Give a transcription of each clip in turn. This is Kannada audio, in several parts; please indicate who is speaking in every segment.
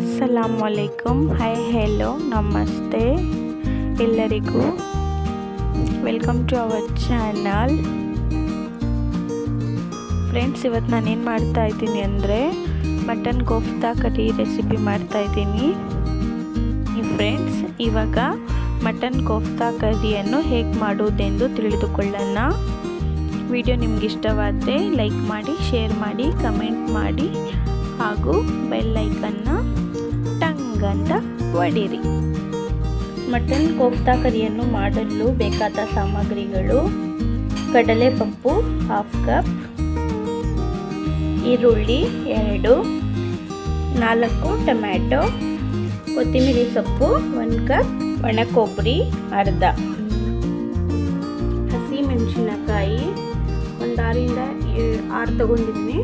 Speaker 1: ಅಸ್ಸಲಾಮ್ ಹೈ ಹೆಲೋ ನಮಸ್ತೆ ಎಲ್ಲರಿಗೂ welcome to our channel friends ಇವತ್ತು ನಾನೇನು ಮಾಡ್ತಾ ಇದ್ದೀನಿ ಅಂದರೆ ಮಟನ್ ಕೋಫ್ತಾ ಕರಿ ರೆಸಿಪಿ ಮಾಡ್ತಾ ಇದ್ದೀನಿ. ಫ್ರೆಂಡ್ಸ್ ಇವಾಗ ಮಟನ್ ಕೋಫ್ತಾ ಕರಿಯನ್ನು ಹೇಗೆ ಮಾಡುವುದೆಂದು ತಿಳಿದುಕೊಳ್ಳೋಣ. ವಿಡಿಯೋ ನಿಮ್ಗೆ ಇಷ್ಟವಾದರೆ ಲೈಕ್ ಮಾಡಿ ಶೇರ್ ಮಾಡಿ ಕಮೆಂಟ್ ಮಾಡಿ, ಹಾಗೂ ಬೆಲ್ ಐಕನ್ನ ಅಂತ ಹೊಡೀರಿ ಮಟನ್, ಕೋಫ್ತಾ ಕರಿಯನ್ನು ಮಾಡಲು ಬೇಕಾದ ಸಾಮಗ್ರಿಗಳು ಕಡಲೆಪಪ್ಪು ಹಾಫ್ ಕಪ್ ಈರುಳ್ಳಿ ಎರಡು, ನಾಲ್ಕು ಟೊಮ್ಯಾಟೊ ಕೊತ್ತಂಬರಿ ಸೊಪ್ಪು, ಒಂದು ಕಪ್ ಒಣ ಕೊಬ್ಬರಿ ಅರ್ಧ. ಹಸಿ ಮೆಣಸಿನಕಾಯಿ ಒಂದು ಆರಿಂದ ಆರು ತಗೊಂಡಿದ್ದೀನಿ.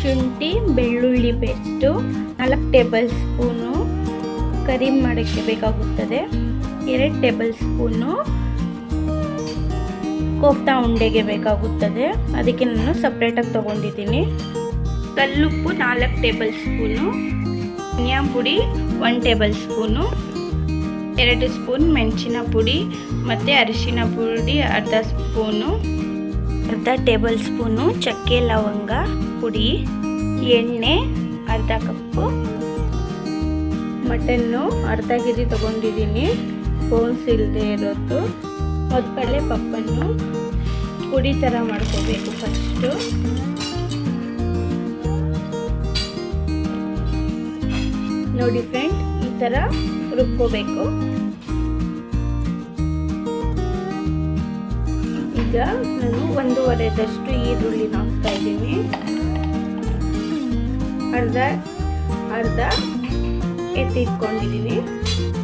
Speaker 1: ಶುಂಠಿ, ಬೆಳ್ಳುಳ್ಳಿ ಪೇಸ್ಟು ನಾಲ್ಕು ಟೇಬಲ್ ಸ್ಪೂನು ಕರಿ ಮಾಡೋಕ್ಕೆ ಬೇಕಾಗುತ್ತದೆ. ಎರಡು ಟೇಬಲ್ ಸ್ಪೂನು ಕೋಫ್ತಾ ಉಂಡೆಗೆ ಬೇಕಾಗುತ್ತದೆ. ಅದಕ್ಕೆ ನಾನು ಸಪ್ರೇಟಾಗಿ ತೊಗೊಂಡಿದ್ದೀನಿ. ಕಲ್ಲುಪ್ಪು ನಾಲ್ಕು ಟೇಬಲ್ ಸ್ಪೂನು, ಧನಿಯಾ ಪುಡಿ ಒನ್ ಟೇಬಲ್ ಸ್ಪೂನು, ಎರಡು ಸ್ಪೂನ್ ಮೆಣಸಿನ ಪುಡಿ ಮತ್ತು ಅರಿಶಿನ ಪುಡಿ ಅರ್ಧ ಸ್ಪೂನು, ಅರ್ಧ ಟೇಬಲ್ ಸ್ಪೂನು ಚಕ್ಕೆ ಲವಂಗ ಪುಡಿ, ಎಣ್ಣೆ, ಅರ್ಧ ಕಪ್ಪು ಮಟನ್ನು ಅರ್ಧ ಕೆ ಜಿ ತೊಗೊಂಡಿದ್ದೀನಿ. ಬೋನ್ಸ್ ಇಲ್ಲದೆ ಇರೋದು. ಮೊದಲೇ ಪಪ್ಪನ್ನು ಪುಡಿ ಥರ ಮಾಡ್ಕೋಬೇಕು ಫಸ್ಟು ನೋಡಿ ಫ್ರೆಂಡ್ ಈ ಥರ ರುಬ್ಕೋಬೇಕು. ಈಗ ನಾನು ಒಂದೂವರೆದಷ್ಟು ಈರುಳ್ಳಿನ ಹಾಕ್ತಾ ಇದ್ದೀನಿ. ಅರ್ಧ ಅರ್ಧ ಎತ್ತಿಟ್ಕೊಂಡಿದ್ದೀನಿ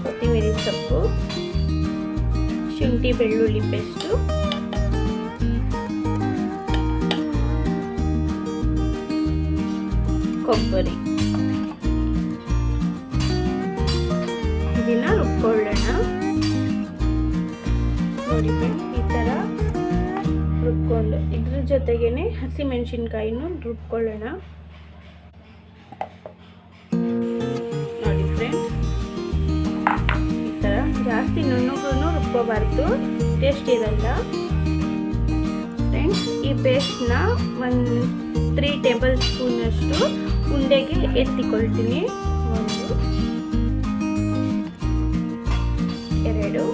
Speaker 1: ಕೊತ್ತಂಬರಿ ಸೊಪ್ಪು, ಶುಂಠಿ, ಬೆಳ್ಳುಳ್ಳಿ ಪೇಸ್ಟು. ಕೊಬ್ಬರಿ. ಇದನ್ನ ರುಬ್ಕೊಳ್ಳೋಣ. ನೋಡಿ ಈ ಥರ ರುಬ್ಕೊಂಡು, ಇದ್ರ ಜೊತೆಗೇನೆ ಹಸಿ ಮೆಣಸಿನ್ಕಾಯಿನೂ ರುಬ್ಕೊಳ್ಳೋಣ. ಜಾಸ್ತಿ ನುಣ್ಣಗೂ ರುಬ್ಕೋಬಾರ್ದು. ಟೇಸ್ಟ್ ಇರಲ್ಲ. ಫ್ರೆಂಡ್ಸ್ ಈ ಪೇಸ್ಟ್ನ ಒಂದು ತ್ರೀ ಟೇಬಲ್ ಸ್ಪೂನಷ್ಟು ಉಂಡೆಗೆ ಎತ್ತಿಕೊಳ್ತೀನಿ. ಒಂದು, ಎರಡು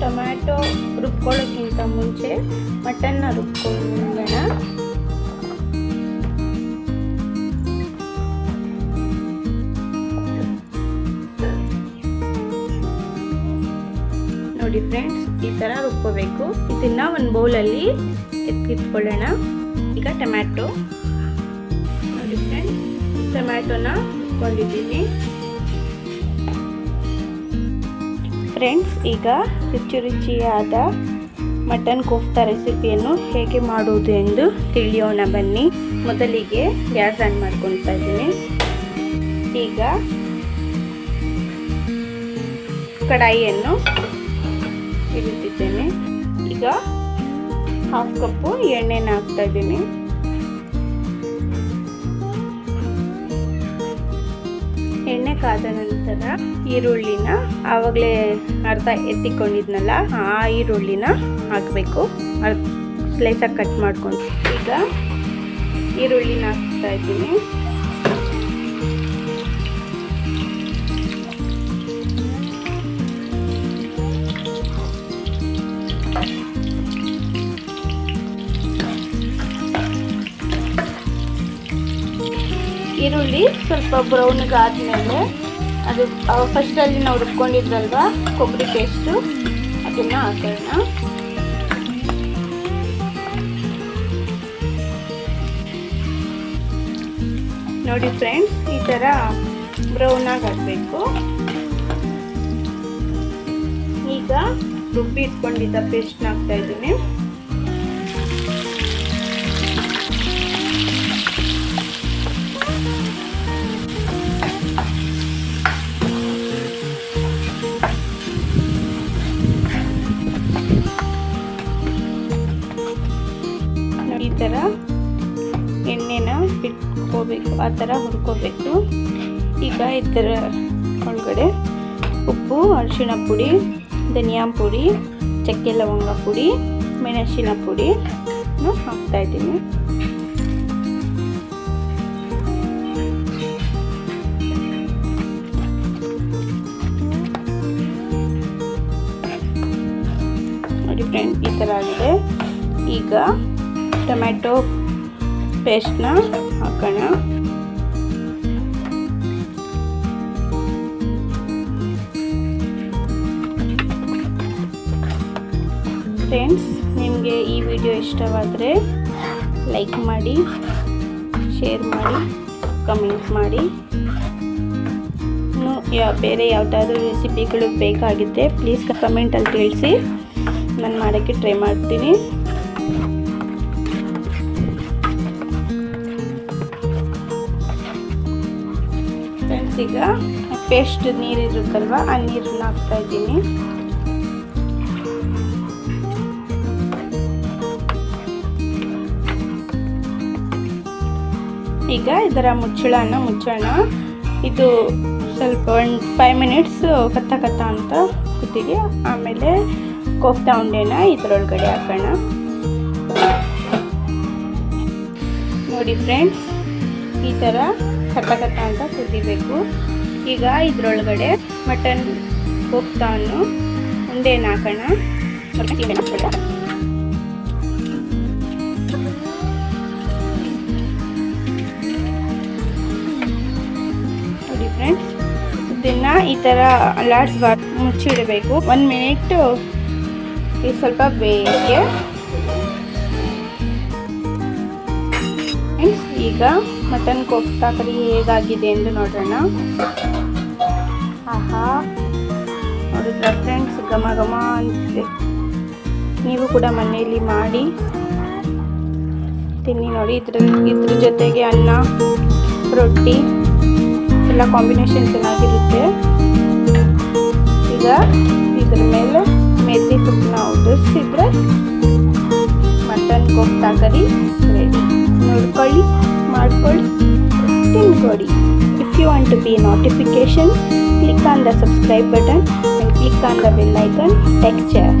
Speaker 1: ಟೊಮ್ಯಾಟೊ ರುಬ್ಕೊಳ್ಳೋಕ್ಕಿಂತ ಮುಂಚೆ ಮಟನ್ನ ರುಬ್ಕೊಳ್ಳೋಣ. ಫ್ರೆಂಡ್ಸ್, ಈ ಥರ ರುಬ್ಕೋಬೇಕು. ಇದನ್ನು ಒಂದು ಬೌಲಲ್ಲಿ ಎತ್ತಿಟ್ಕೊಳ್ಳೋಣ. ಈಗ ಟೊಮ್ಯಾಟೊ. ನೋಡಿ ಫ್ರೆಂಡ್ಸ್, ಟೊಮ್ಯಾಟೊನ ರುಬ್ಕೊಂಡಿದ್ದೀನಿ. ಫ್ರೆಂಡ್ಸ್, ಈಗ ರುಚಿ ರುಚಿಯಾದ ಮಟನ್ ಕೋಫ್ತಾ ರೆಸಿಪಿಯನ್ನು ಹೇಗೆ ಮಾಡುವುದು ಎಂದು ತಿಳಿಯೋಣ ಬನ್ನಿ. ಮೊದಲಿಗೆ ಗ್ಯಾಸ್ ಆನ್ ಮಾಡ್ಕೊಳ್ತಾ ಇದ್ದೀನಿ. ಈಗ ಕಡಾಯಿಯನ್ನು ಇಡುತ್ತಿದ್ದೇನೆ ಈಗ ಹಾಫ್ ಕಪ್ಪು ಎಣ್ಣೆನ ಹಾಕ್ತಾ ಇದ್ದೀನಿ. ಎಣ್ಣೆ ಕಾದ ನಂತರ ಈರುಳ್ಳಿನ ಆವಾಗಲೇ ಅರ್ಧ ಎತ್ತಿಕೊಂಡಿದ್ನಲ್ಲ, ಆ ಈರುಳ್ಳಿನ ಹಾಕಬೇಕು. ಸ್ಲೈಸಾಗಿ ಕಟ್ ಮಾಡ್ಕೊಂಡು. ಈಗ ಈರುಳ್ಳಿನ ಹಾಕ್ತಾ ಇದ್ದೀನಿ. ಈರುಳ್ಳಿ ಸ್ವಲ್ಪ ಬ್ರೌನ್ಗೆ ಆದಮೇಲೆ ಅದು ಫಸ್ಟಲ್ಲಿ ನಾವು ರುಬ್ಕೊಂಡಿದ್ವಲ್ವ ಕೊಬ್ಬರಿ ಪೇಸ್ಟು ಅದನ್ನು ಹಾಕೋಣ. ನೋಡಿ ಫ್ರೆಂಡ್ಸ್ ಈ ಥರ ಬ್ರೌನಾಗಿ ಹಾಕಬೇಕು ಈಗ ರುಬ್ಬಿ ಇಟ್ಕೊಂಡಿದ್ದ ಪೇಸ್ಟ್ನ ಹಾಕ್ತಾ ಇದ್ದೀನಿ. ಥರ ಎಣ್ಣೆನ ಬಿಟ್ಕೋಬೇಕು, ಆ ಥರ ಹುರ್ಕೋಬೇಕು. ಈಗ ಇದರ ಒಳಗಡೆ ಉಪ್ಪು, ಅರಿಶಿಣ ಪುಡಿ, ಧನಿಯಾ ಪುಡಿ, ಚಕ್ಕೆ ಲವಂಗ ಪುಡಿ, ಮೆಣಸಿನ ಪುಡಿ ಹಾಕ್ತಾ ಇದ್ದೀನಿ. ನೋಡಿ ಫ್ರೆಂಡ್ ಈ ಥರ ಆಗಿದೆ. ಈಗ ಟೊಮ್ಯಾಟೊ ಪೇಸ್ಟ್ನ ಹಾಕೋಣ. ಫ್ರೆಂಡ್ಸ್, ನಿಮಗೆ ಈ ವಿಡಿಯೋ ಇಷ್ಟವಾದರೆ ಲೈಕ್ ಮಾಡಿ, ಶೇರ್ ಮಾಡಿ, ಕಮೆಂಟ್ ಮಾಡಿ. ಇನ್ನು ಯಾ, ಬೇರೆ ಯಾವುದಾದ್ರೂ ರೆಸಿಪಿಗಳು ಬೇಕಾಗಿದ್ದರೆ ಪ್ಲೀಸ್ ಕಮೆಂಟಲ್ಲಿ ತಿಳಿಸಿ. ನಾನು ಮಾಡೋಕ್ಕೆ ಟ್ರೈ ಮಾಡ್ತೀನಿ. ಈಗ ಪೇಸ್ಟ್ ನೀರಿರುತ್ತಲ್ವ ಆ ನೀರನ್ನ ಹಾಕ್ತಾ ಇದ್ದೀನಿ. ಈಗ ಇದರ ಮುಚ್ಚಳನ ಮುಚ್ಚೋಣ. ಇದು ಸ್ವಲ್ಪ ಒಂದು ಫೈವ್ ಮಿನಿಟ್ಸ್ ಕತ್ತ ಕತ್ತ ಅಂತ ಕೂತೀವಿ ಆಮೇಲೆ ಕೋಫ್ತಾ ಉಂಡೆನ ಇದರೊಳಗಡೆ ಹಾಕೋಣ. ನೋಡಿ ಫ್ರೆಂಡ್ಸ್ ಈ ಥರ ಕತ್ತ ಕತ್ತ ಅಂತ ಕುದಿಬೇಕು. ಈಗ ಇದರೊಳಗಡೆ ಮಟನ್ ಕೋಫ್ತಾವನ್ನು ಒಂದೇ ಹಾಕೋಣ ನೋಡಿ ಫ್ರೆಂಡ್ಸ್ ಇದನ್ನು ಈ ಥರ ಅಲಾಡ್ಸ್ಬಾರ್ದು ಮುಚ್ಚಿಡಬೇಕು. ಒಂದು ಮಿನಿಟ್, ಇದು ಸ್ವಲ್ಪ ಬೇಯಕ್ಕೆ. ಫ್ರೆಂಡ್ಸ್ ಈಗ ಮಟನ್ ಕೋಫ್ತಾ ಕರಿ ಹೇಗಾಗಿದೆ ಎಂದು ನೋಡೋಣ. ಆಹಾ, ನೋಡಿದ್ರ ಫ್ರೆಂಡ್ಸ್ ಘಮ ಘಮ ಅಂತಿದೆ. ನೀವು ಕೂಡ ಮನೆಯಲ್ಲಿ ಮಾಡಿ. ತಿನ್ನಿ ನೋಡಿ, ಇದ್ರ ಇದ್ರ ಜೊತೆಗೆ ಅನ್ನ, ರೊಟ್ಟಿ, ಎಲ್ಲ ಕಾಂಬಿನೇಷನ್ ಚೆನ್ನಾಗಿರುತ್ತೆ. ಈಗ ಇದ್ರ ಮೇಲೆ ಮೆಥಿ ಸೊಪ್ಪನ್ನ ಉದುರಿಸಿದ್ರೆ ಮಟನ್ ಕೋಫ್ತಾ ಕರಿ ನೋಡ್ಕೊಳ್ಳಿ ಮಾಡ್ಕೊಳ್ಳಿ ತಿನ್ಕೊಳ್ಳಿ if you want to be notification click on the subscribe button and click on the bell icon tech chair